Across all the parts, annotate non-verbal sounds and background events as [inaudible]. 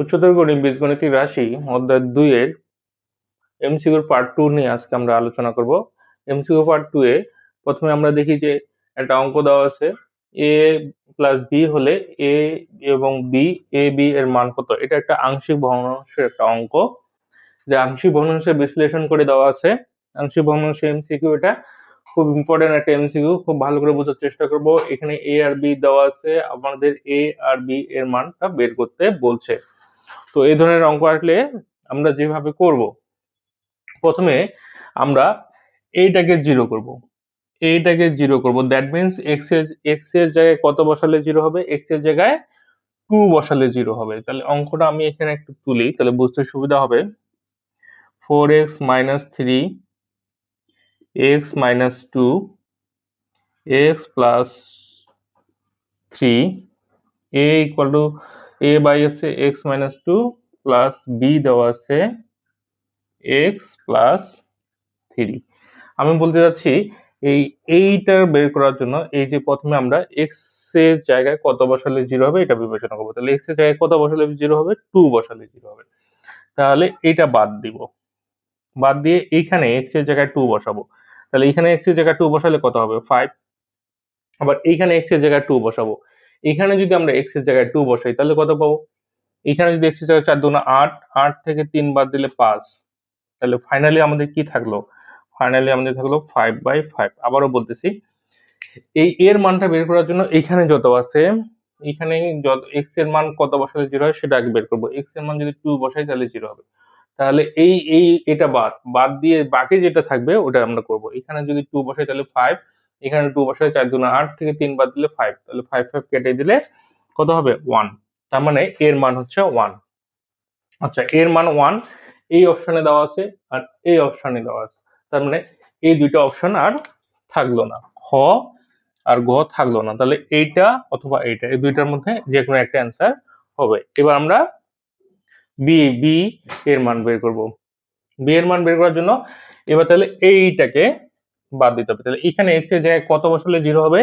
উচ্চতর গণিত বীজগণিতিক রাশি অধ্যায় দুইয়ের এমসিকিউর পার্ট টু নিয়ে আজকে আমরা আলোচনা করব। এমসিকিউ পার্ট টু এ প্রথমে আমরা দেখি যে একটা অঙ্ক দেওয়া আছে এ প্লাস বি হলে এ এবং বি এ বি এর মান কত? এটা একটা আংশিক ভগ্নাংশের একটা অঙ্ক। যে আংশিক ভগ্নাংশের বিশ্লেষণ করে দেওয়া আছে, আংশিক ভগ্নাংশের এমসিকিউ এটা খুব ইম্পর্টেন্ট একটা এমসিকিউ খুব ভালো করে বোঝার চেষ্টা করব। এখানে এ আর বি দেওয়া আছে, আমাদের এ আর বি এর মানটা বের করতে বলছে। তো এই ধরনের অঙ্ক আসলে আমরা যেভাবে করব, প্রথমে আমরা এইটাকে জিরো করব। এইটাকে জিরো করব। দ্যাট মিনস এক্সের এক্সের জায়গায় কত বসালে জিরো হবে? এক্সের জায়গায় টু বসালে জিরো হবে। তাহলে অঙ্কটা আমি এখানে একটু তুলি, তাহলে বুঝতে সুবিধা হবে। Four x minus three x minus two x plus three A equal to A by আছে x minus two plus B দেওয়া আছে এক্স প্লাস থ্রি আমি বলতে যাচ্ছি, এই এইটার বের করার জন্য এই যে প্রথমে আমরা এক্সের জায়গায় কত বসালে জিরো হবে, এটা বিবেচনা করব। তাহলে এক্সের জায়গায় কত বসালে জিরো হবে? টু বসালে জিরো হবে। তাহলে এটা বাদ দিব। বাদ দিয়ে এইখানে এক্সের জায়গায় টু বসাবো। তাহলে এখানে এক্সের জায়গায় টু বসালে কত হবে? ফাইভ আবার এইখানে এক্সের জায়গায় টু বসাবো। এখানে যদি আমরা এক্সের জায়গায় টু বসাই, তাহলে কত পাবো? এখানে যদি এক্সের জায়গায় চার দুগুণা আট আট থেকে তিন বাদ দিলে পাঁচ। তাহলে ফাইনালি আমাদের কি থাকল? ফাইনালি আমাদের থাকল ফাইভ বাই ফাইভ আবারও বলতেছি, এই এর মানটা বের করার জন্য এখানে যত আছে, এখানে যত এক্সের মান কত বসালে জিরো হয় সেটা আগে বের করব। এক্সের মান যদি টু বসাই তাহলে জিরো হবে। তাহলে এই এই এটা বাদ বাদ দিয়ে বাকি যেটা থাকবে ওটা আমরা করব। এখানে যদি টু বসাই তাহলে ফাইভ এখানে টু বসাই চার দুনা আট থেকে তিন বাদ দিলে ফাইভ তাহলে ফাইভ ফাইভ কেটে দিলে কত হবে? ওয়ান তার মানে এর মান হচ্ছে ওয়ান আচ্ছা এর মান ওয়ান এই অপশনে দেওয়া আছে আর এই অপশনে দেওয়া আছে। তার মানে এই দুইটা অপশন আর থাকল না। খ আর গ থাকল না। তাহলে এইটা অথবা এইটা, এই দুইটার মধ্যে যে কোনো একটা অ্যান্সার হবে। এবার আমরা বি বি এর মান বের করব। বি এর মান বের করার জন্য এবার তাহলে এইটাকে বাদ দিতে হবে। তাহলে এখানে এক্সের জায়গায় কত বসালে জিরো হবে?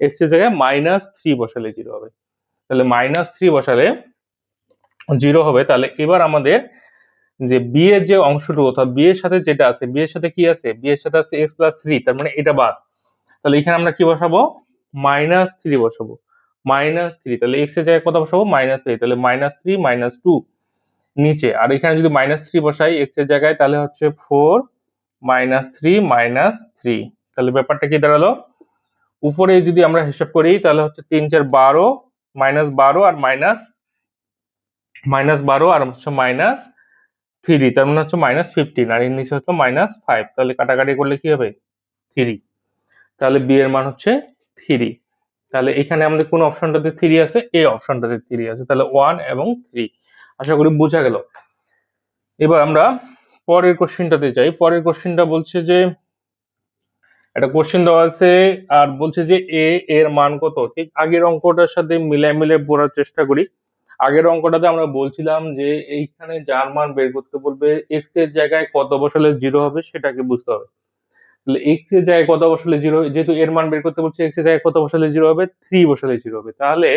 এক্সের জায়গায় মাইনাস থ্রি বসালে জিরো হবে। তাহলে মাইনাস থ্রি বসালে জিরো হবে। তাহলে এবার আমাদের যে বি এর যে অংশটুকু, অর্থাৎ বি এর সাথে যেটা আছে বি এর সাথে কি আছে? বি এর সাথে আছে এক্স প্লাস থ্রি তার মানে এটা বাদ। তাহলে এখানে আমরা কি বসাবো? মাইনাস থ্রি বসাবো। মাইনাস থ্রি তাহলে এক্সের জায়গায় কত বসাবো? মাইনাস থ্রি তাহলে মাইনাস থ্রি মাইনাস টু নিচে। আর এখানে যদি মাইনাস থ্রি বসাই এক্সের জায়গায়, তাহলে হচ্ছে four minus three minus three তাহলে ব্যাপারটা কি দাঁড়াল? উপরে যদি আমরা হিসাব করি, তাহলে হচ্ছে তিন চার বারো মাইনাস বারো আর মাইনাস মাইনাস বারো আর হচ্ছে মাইনাস থ্রি তার মানে হচ্ছে মাইনাস ফিফটিন আর এর নিচে হচ্ছে মাইনাস ফাইভ তাহলে কাটাকাটি করলে কি হবে? থ্রি তাহলে বি এর মান হচ্ছে থ্রি তাহলে এখানে আমাদের কোন অপশনটাতে থ্রি আছে? এই অপশনটাতে থ্রি আছে। তাহলে ওয়ান এবং থ্রি আশা করি বোঝা গেল। এবার আমরা পরের কোশ্চেনটাতে যাই। পরের কোশ্চেনটা বলছে যে, একটা কোশ্চেন দেওয়া আছে আর বলছে যে, এ, এর মান কত? ঠিক আগের অঙ্কটার সাথে মিলে মিলে পড়ার চেষ্টা করি। আগের অঙ্কটাতে আমরা বলছিলাম যে, এইখানে যার মান বের করতে বলবে এক্সের জায়গায় কত বসালে জিরো হবে সেটাকে বুঝতে হবে। তাহলে এক্সের জায়গায় কত বসালে জিরো যেহেতু এর মান বের করতে বলছে এক্সের জায়গায় কত বসালে জিরো হবে? থ্রি বসালে জিরো হবে। তাহলে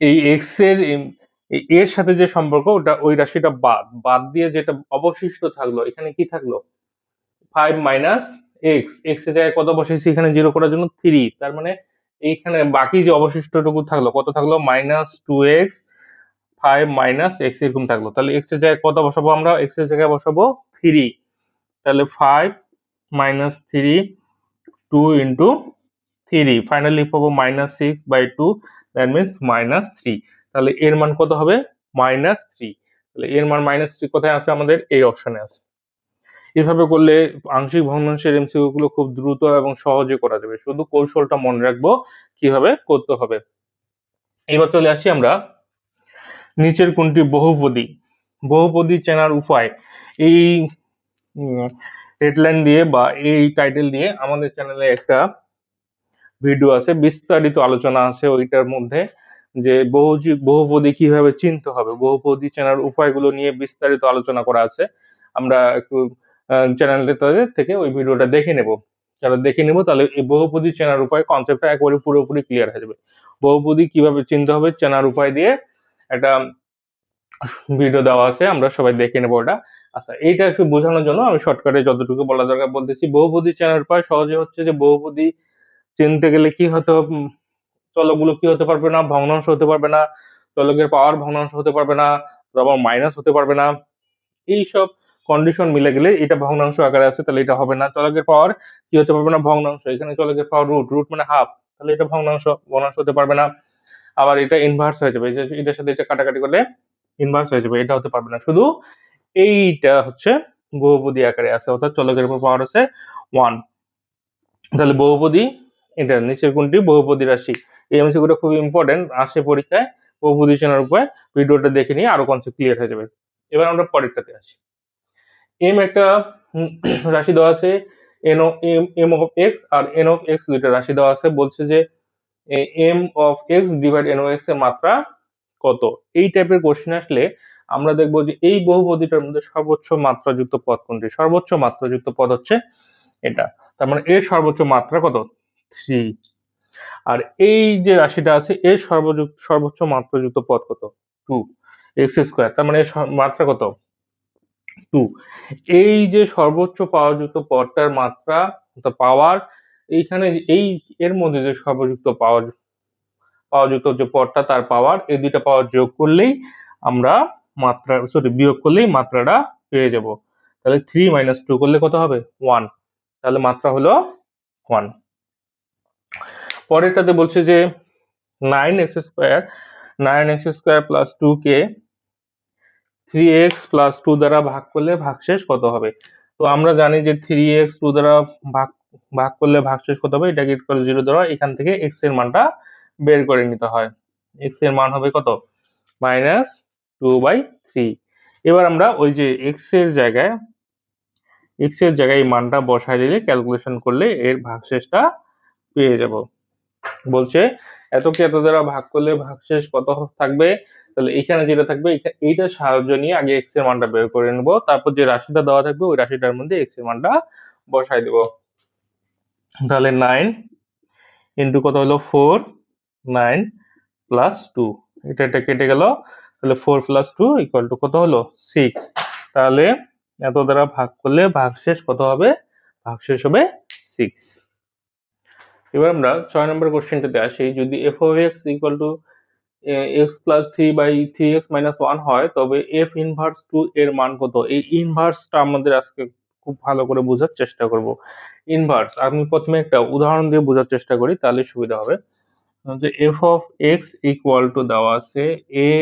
এই এক্সের এর সাথে যে সম্পর্ক, ওটা ওই রাশিটা বাদ বাদ দিয়ে যেটা অবশিষ্ট থাকল, এখানে কি থাকল? ফাইভ মাইনাস এক্স এক্সের জায়গায় কত বসেছি? এখানে জিরো করার জন্য থ্রি তার মানে এইখানে বাকি যে অবশিষ্টটুকু থাকল, কত থাকল? Minus two x five minus x এরকম থাকল। তাহলে এক্সের জায়গায় কত বসাবো আমরা? এক্সের জায়গায় বসাবো থ্রি তাহলে five minus three two into three finally পাবো minus six by two that means minus three তাহলে এর মান কত হবে? মাইনাস থ্রি তাহলে এর মান মাইনাস থ্রি কোথায় আছে আমাদের এই অপশানে আছে এভাবে করলে আংশিক ভগ্নাংশের এমসিকিউ গুলো খুব দ্রুত এবং সহজে করা যাবে। শুধু কৌশলটা মনে রাখব কীভাবে করতে হবে। এবার চলে আসি আমরা নিচের কোনটি? বহুপদী। বহুপদী চেনার উপায়। এই হেডলাইন দিয়ে বা এই টাইটেল দিয়ে আমাদের চ্যানেলে একটা ভিডিও আছে, বিস্তারিত আলোচনা আছে ওইটার মধ্যে। যে বহুজি, বহুপদী কীভাবে চিনতে হবে? বহুপদী চেনার উপায়গুলো নিয়ে বিস্তারিত আলোচনা করা আছে। আমরা একটু চ্যানেলটা থেকে ওই ভিডিওটা দেখে নেব। যারা দেখে নেব, তাহলে এই বহুপদী চেনার উপায় কনসেপ্টটা একবারে পুরোপুরি ক্লিয়ার হয়ে যাবে। বহুপদী কীভাবে চিনতে হবে, চেনার উপায় দিয়ে একটা ভিডিও দেওয়া আছে, আমরা সবাই দেখে নেব ওটা। আচ্ছা এইটা একটু বোঝানোর জন্য আমি শর্টকাটে যতটুকু বলা দরকার বলতেছি, বহুপদী চেনার উপায় সহজে হচ্ছে যে বহুপদী চিনতে গেলে কি হতে চলকগুলো কি হতে পারবে না? ভগ্নাংশ হতে পারবে না। চলকের পাওয়ার ভগ্নাংশ হতে পারবে না। আবার মাইনাস হতে পারবে না। এইসব কন্ডিশন মিলে গেলে এটা ভগ্নাংশ আকারে আছে তাহলে এটা হবে না। চলকের পাওয়ার কি হতে পারবে না? ভগ্নাংশ। এখানে চলকের পাওয়ার রুট রুট মানে হাফ তাহলে এটা ভগ্নাংশ ভগ্নাংশ হতে পারবে না। আবার এটা ইনভার্স হয়ে যাবে। এটার সাথে এটা কাটাকাটি করলে ইনভার্স হয়ে যাবে। এটা হতে পারবে না। শুধু এইটা হচ্ছে বহুপদী আকারে আছে অর্থাৎ চলকের উপর পাওয়ার আছে ওয়ান তাহলে বহুপদী এটা নিচের কোনটি বহুপদী রাশি। এই এমসিকিউটা খুব ইম্পর্টেন্ট আসে পরীক্ষায়, বহুপদী চেনার উপায়, ভিডিওটা দেখে নিয়ে আরও কনসেপ্ট ক্লিয়ার হয়ে যাবে। এবার আমরা পরেরটাতে আসি। এম একটা [clears throat] রাশি দেওয়া আছে। এন ও এম এম অফ এক্স আর এন অফ এক্স দুইটা রাশি দেওয়া আছে। বলছে যে m of x divide n ও এক্সের মাত্রা কত? এই টাইপের কোশ্চেন আসলে আমরা দেখব যে এই বহুপদীটার মধ্যে সর্বোচ্চ মাত্রাযুক্ত পদ কোনটি? সর্বোচ্চ মাত্রাযুক্ত পদ হচ্ছে এটা। তার মানে এর সর্বোচ্চ মাত্রা কত? থ্রি। আর এই যে রাশিটা আছে, এর সর্বযুক্ত, সর্বোচ্চ মাত্রাযুক্ত পদ কত? টু। এক্স স্কোয়ার, তার মানে মাত্রা কত? টু। এই যে সর্বোচ্চ পাওয়ারযুক্ত পদটার মাত্রা পাওয়ার, এইখানে এই, এর মধ্যে যে সর্বযুক্ত পাওয়ার পাওয়ারযুক্ত যে পদটা তার পাওয়ার, এই দুইটা পাওয়ার যোগ করলেই আমরা মাত্রা সরি বিয়োগ করলেই মাত্রাটা পেয়ে যাব। তাহলে থ্রি মাইনাস টু করলে কত হবে? ওয়ান। তাহলে মাত্রা হলো ওয়ান। পরেরটাতে বলছে যে nine x square, nine x square plus two কে, থ্রি এক্স প্লাস টু দ্বারা ভাগ করলে ভাগশেষ কত হবে? তো আমরা জানি যে থ্রি এক্স টু দ্বারা ভাগ ভাগ করলে ভাগশেষ কত হবে? এটাকে ইকুয়াল জিরো দ্বারা এখান থেকে এক্সের মানটা বের করে নিতে হয়। এক্সের মান হবে কত? Minus two by three. এবার আমরা ওই যে এক্সের জায়গায় এক্সের জায়গায় এই মানটা বসায় দিলে ক্যালকুলেশন করলে এর ভাগশেষটা পেয়ে যাব। বলছে এতকে এত দ্বারা ভাগ করলে ভাগশেষ কত থাকবে? তাহলে এখানে যেটা থাকবে এইটার সাহায্য নিয়ে আগে এক্সের মানটা বের করে নেব, তারপর যে রাশিটা দেওয়া থাকবে, ওই রাশিটার মধ্যে এক্সের মানটা বসাই দেব। তাহলে নাইন ইন্টু কত হলো? ফোর নাইন প্লাস টু এটা এটা কেটে গেল। তাহলে four plus two equal to কত হলো? সিক্স তাহলে এত দ্বারা ভাগ করলে ভাগশেষ কত হবে? ভাগশেষ হবে সিক্স এবার আমরা ছয় নম্বর কোশ্চেনটাতে আসি। যদি f of x equal to x plus three by three x minus one হয়, তবে এফ ইনভার্স টু এর মান কত? এই ইনভার্সটা আমাদের আজকে খুব ভালো করে বোঝার চেষ্টা করব। ইনভার্স আমি প্রথমে একটা উদাহরণ দিয়ে বোঝার চেষ্টা করি, তাহলে সুবিধা হবে। যে f of x equal to দেওয়া আছে a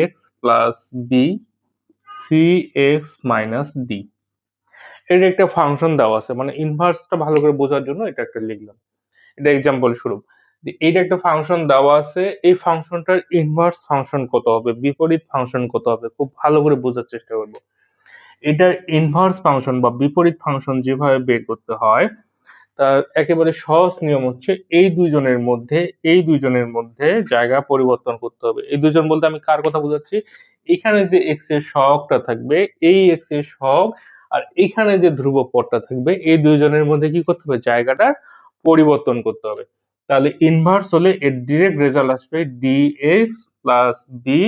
x plus b c x minus d এর একটা ফাংশন দেওয়া আছে মানে ইনভার্সটা ভালো করে বোঝার জন্য এটা একটা লিখলাম। এটা এক্সাম্পল স্বরূপ। এইটা একটা ফাংশন দেওয়া আছে, এই ফাংশনটার ইনভার্স ফাংশন কত হবে, বিপরীত ফাংশন কত হবে, খুব ভালো করে বোঝার চেষ্টা করব। এটার ইনভার্স ফাংশন বা বিপরীত ফাংশন যেভাবে বের করতে হয়, তার একেবারে সহজ নিয়ম হচ্ছে এই দুইজনের মধ্যে, এই দুইজনের মধ্যে জায়গা পরিবর্তন করতে হবে। এই দুজন বলতে আমি কার কথা বোঝাচ্ছি? এখানে যে এক্সের সহগটা থাকবে, এই এক্সের সহগ, আর এখানে যে ধ্রুব ধ্রুবপদটা থাকবে, এই দুইজনের মধ্যে কি করতে হবে? জায়গাটা পরিবর্তন করতে হবে। তাহলে ইনভার্স হলে এর ডিরেক্ট রেজাল্ট আসবে d x plus b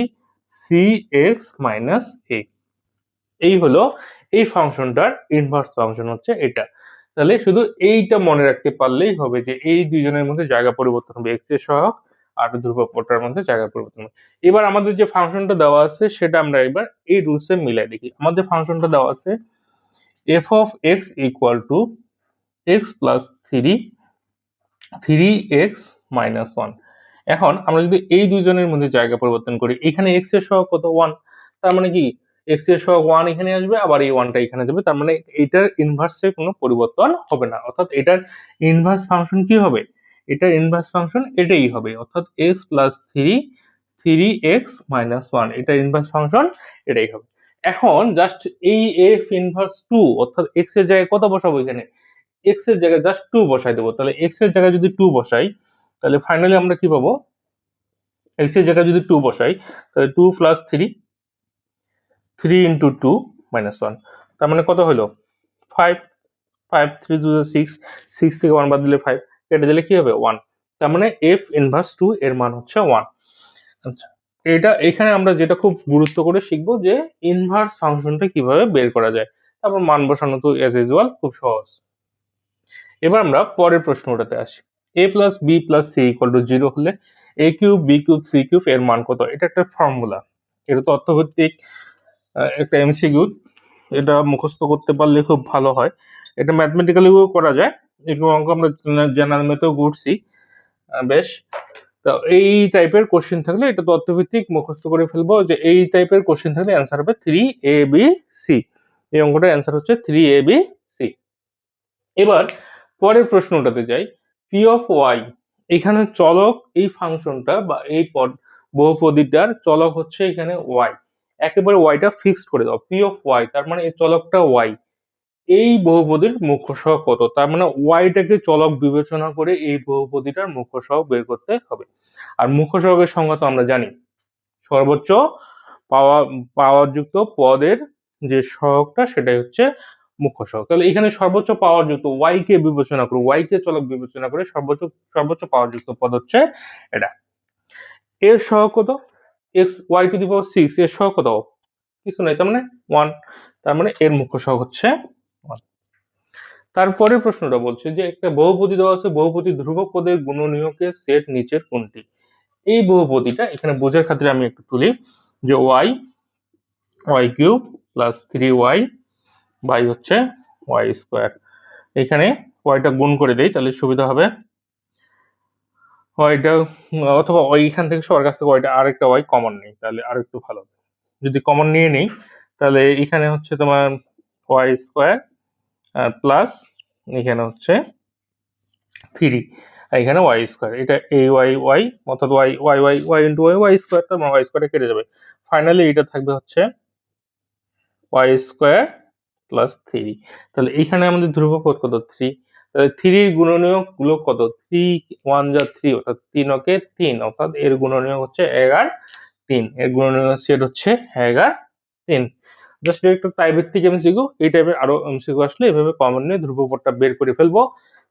c x minus a এই হলো এই ফাংশনটার ইনভার্স ফাংশন হচ্ছে এটা। তাহলে শুধু এইটা মনে রাখতে পারলেই হবে যে এই দুইজনের মধ্যে জায়গা পরিবর্তন হবে এক্সের সহগ আর ধ্রুবপদটার মধ্যে জায়গা পরিবর্তন হবে। এবার আমাদের যে ফাংশনটা দেওয়া আছে সেটা আমরা এবার এই রুলসে মিলাই দেখি। আমাদের ফাংশনটা দেওয়া আছে f of x equal to x plus three three x minus one এখন আমরা যদি এই দুইজনের মধ্যে জায়গা পরিবর্তন করি, এখানে এক্সের সহগ কত? ওয়ান তার মানে কি? এক্সের সহগ ওয়ান এখানে আসবে, আবার এই ওয়ানটা এখানে যাবে। তার মানে এটার ইনভার্সে কোনো পরিবর্তন হবে না। অর্থাৎ এটার ইনভার্স ফাংশন কি হবে? এটার ইনভার্স ফাংশন এটাই হবে। অর্থাৎ x plus three three x minus one এটার ইনভার্স ফাংশন এটাই হবে। এখন জাস্ট এই এফ ইনভার্স টু অর্থাৎ এক্সের জায়গায় কত বসাবো এখানে? এক্সের জায়গায় জাস্ট টু বসাই দেবো। তাহলে এক্সের জায়গায় যদি টু বসাই, তাহলে ফাইনালি আমরা কি পাবো? এক্সের জায়গায় যদি টু বসাই, তাহলে two plus three three into two minus one তার মানে কত হলো? Five five three two six six থেকে ওয়ান বাদ দিলে ফাইভ কেটে দিলে কি হবে? ওয়ান তার মানে এফ ইনভার্স টু এর মান হচ্ছে ওয়ান আচ্ছা এটা এখানে আমরা যেটা খুব গুরুত্ব করে শিখব যে ইনভার্স ফাংশনটা কীভাবে বের করা যায়। তারপর মান বসানো তো এজ ইউজুয়াল খুব সহজ। এবার আমরা পরের প্রশ্নটাতে আসি। A plus b plus c equal to zero হলে a cube b cube c cube এর মান কত? এটা একটা ফর্মুলা এটা তো অর্থভিত্তিক আহ, একটা এমসিকিউ এটা মুখস্থ করতে পারলে খুব ভালো হয়। এটা ম্যাথমেটিক্যালিও করা যায়। এরকম অঙ্ক আমরা জেনারেল মেতেও ঘুরছি বেশ। তো এই টাইপের কোশ্চেন থাকলে এটা তথ্যভিত্তিক মুখস্থ করে ফেলব যে এই টাইপের কোশ্চেন থাকলে অ্যান্সার হবে থ্রি এ বি সি এই অঙ্কটার অ্যান্সার হচ্ছে থ্রি এ বি সি এবার পরের প্রশ্নটাতে যাই পি অফ ওয়াই এখানে চলক এই ফাংশনটা বা এই পদ, বহুপদীটার চলক হচ্ছে এখানে ওয়াই একেবারে ওয়াইটা ফিক্সড করে দাও পি অফ ওয়াই তার মানে এই চলকটা ওয়াই এই বহুপদীর মুখ্য সহ কত, তার মানে ওয়াইটাকে চলক বিবেচনা করে এই বহুপদীটার মুখ্য সহ বের করতে হবে, আর মুখ্য সহগের সংজ্ঞা তো আমরা জানি, সর্বোচ্চ পাওয়া পাওয়ার যুক্ত পদের যে সহগটা সেটাই হচ্ছে মুখ্য সহগ তাহলে এখানে সর্বোচ্চ পাওয়ার যুক্ত ওয়াই কে বিবেচনা করে ওয়াই কে চলক বিবেচনা করে সর্বোচ্চ সর্বোচ্চ পাওয়ার যুক্ত পদ হচ্ছে এটা। এর সহগ কত? X y to the power six এর সহগ কত? কিছু নাই, তার মানে ওয়ান তার মানে এর মুখ্য সহগ হচ্ছে ওয়ান তারপরে প্রশ্নটা বলছে যে একটা বহুপদী দেওয়া আছে, বহুপদী ধ্রুবক পদের গুণনীয়কের সেট নিচের কোনটি? এই বহুপদীটা এখানে বোঝার খাতিরে আমি একটু তুলি যে y y cube plus three y by হচ্ছে ওয়াই স্কোয়ার এখানে ওয়াইটা গুণ করে দেই, তাহলে সুবিধা হবে ওয়াইটা অথবা ওইখান থেকে সবার কাছ থেকে ওয়াইটা আরেকটা ওয়াই কমন নেই, তাহলে আর একটু ভালো। যদি কমন নিয়ে নেই, তাহলে এখানে হচ্ছে তোমার ওয়াই স্কোয়ার আর প্লাস এখানে হচ্ছে থ্রি এখানে ওয়াই স্কোয়ার এটা এই ওয়াই ওয়াই অর্থাৎ y y y y into y y square তার ওয়াই স্কোয়ারে কেটে যাবে। ফাইনালি এটা থাকবে হচ্ছে ওয়াই স্কোয়ার প্লাস থ্রি তাহলে এইখানে আমাদের ধ্রুবপদ কত? থ্রি তাহলে থ্রির গুণনীয়কগুলো কত? থ্রি ওয়ান যা থ্রি অর্থাৎ তিন ওকে তিন, অর্থাৎ এর গুণনীয়ক হচ্ছে এগার তিন। এর গুণনীয়ক সেট হচ্ছে এগার তিন। জাস্ট একটু টাইপভিত্তিক এমসিকিউ এই টাইপের আরও এমসিকিউ আসলে এভাবে কমন নিয়ে ধ্রুবপদটা বের করে ফেলব।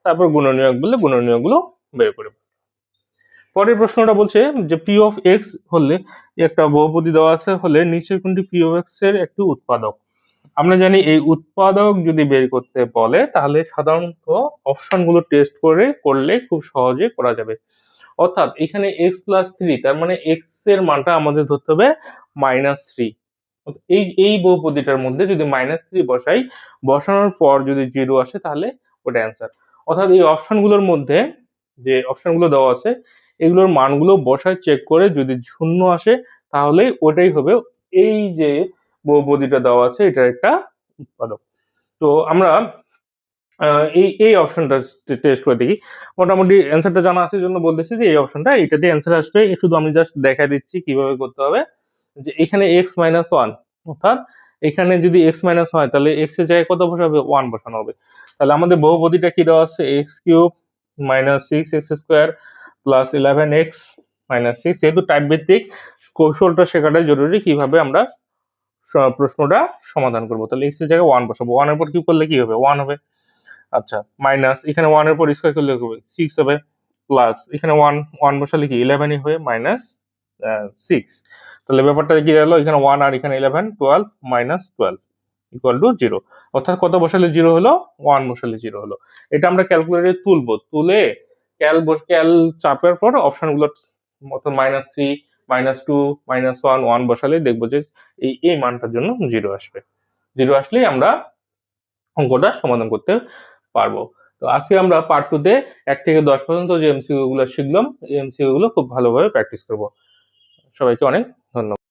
তারপর গুণনীয়ক বললে গুণনীয়কগুলো বের করে। পরের প্রশ্নটা বলছে যে পি অফ এক্স হলে একটা বহুপদী দেওয়া আছে, হলে নিচের কোনটি পি অফ এক্সের একটি উৎপাদক? আমরা জানি এই উৎপাদক যদি বের করতে বলে, তাহলে সাধারণত অপশনগুলো টেস্ট করে, করলে খুব সহজে করা যাবে। অর্থাৎ এখানে এক্স প্লাস থ্রি তার মানে এক্সের মানটা আমাদের ধরতে হবে মাইনাস থ্রি এই এই বহুপদীটার মধ্যে যদি মাইনাস থ্রি বসাই, বসানোর পর যদি জিরো আসে, তাহলে ওটা অ্যান্সার অর্থাৎ এই অপশনগুলোর মধ্যে যে অপশনগুলো দেওয়া আছে, এগুলোর মানগুলো বসায় চেক করে যদি শূন্য আসে, তাহলে ওটাই হবে এই যে বহুপদীটা দেওয়া আছে এটার একটা উৎপাদক। তো আমরা এই এই অপশনটা টেস্ট করে দেখি। মোটামুটি অ্যান্সারটা জানা আছে জন্য বলতেছি যে এই অপশনটা এটা দিয়ে অ্যান্সার আসবে। শুধু আমি জাস্ট দেখা দিচ্ছি কীভাবে করতে হবে। যে এখানে এক্স মাইনাস ওয়ান অর্থাৎ এখানে যদি এক্স মাইনাস হয়, তাহলে এক্সের জায়গায় কত বসাবে? ওয়ান বসানো হবে। তাহলে আমাদের বহুপদীটা কি দেওয়া আছে? X cube minus six x square plus eleven x minus six যেহেতু টাইপ ভিত্তিক কৌশলটা শেখাটাই জরুরি কীভাবে আমরা প্রশ্নটা সমাধান করব। তাহলে এক্সের জায়গায় ওয়ান বসাবো। ওয়ানের পর কি করলে কি হবে? ওয়ান হবে। আচ্ছা মাইনাস এখানে ওয়ানের পর স্কোয়ার করলে হবে? সিক্স হবে। প্লাস এখানে ওয়ান ওয়ান বসালে কি? ইলেভেনই হবে মাইনাস সিক্স তাহলে ব্যাপারটা কি গেল এখানে ওয়ান আর এখানে eleven twelve minus twelve equal to zero অর্থাৎ কত বসালে জিরো হলো? ওয়ান বসালে জিরো হলো। এটা আমরা ক্যালকুলেটরে তুলবো। তুলে ক্যাল ক্যাল চাপের পর অপশনগুলো অর্থাৎ minus three minus two minus one one বসালে দেখব যে এই এই মানটার জন্য জিরো আসবে। জিরো আসলেই আমরা অঙ্কটা সমাধান করতে পারব। তো আজকে আমরা পার্ট টু তে এক থেকে দশ পর্যন্ত যে এমসিকিউ গুলো শিখলাম, এই এমসিকিউ গুলো খুব ভালোভাবে প্র্যাকটিস করব। সবাইকে অনেক ধন্যবাদ।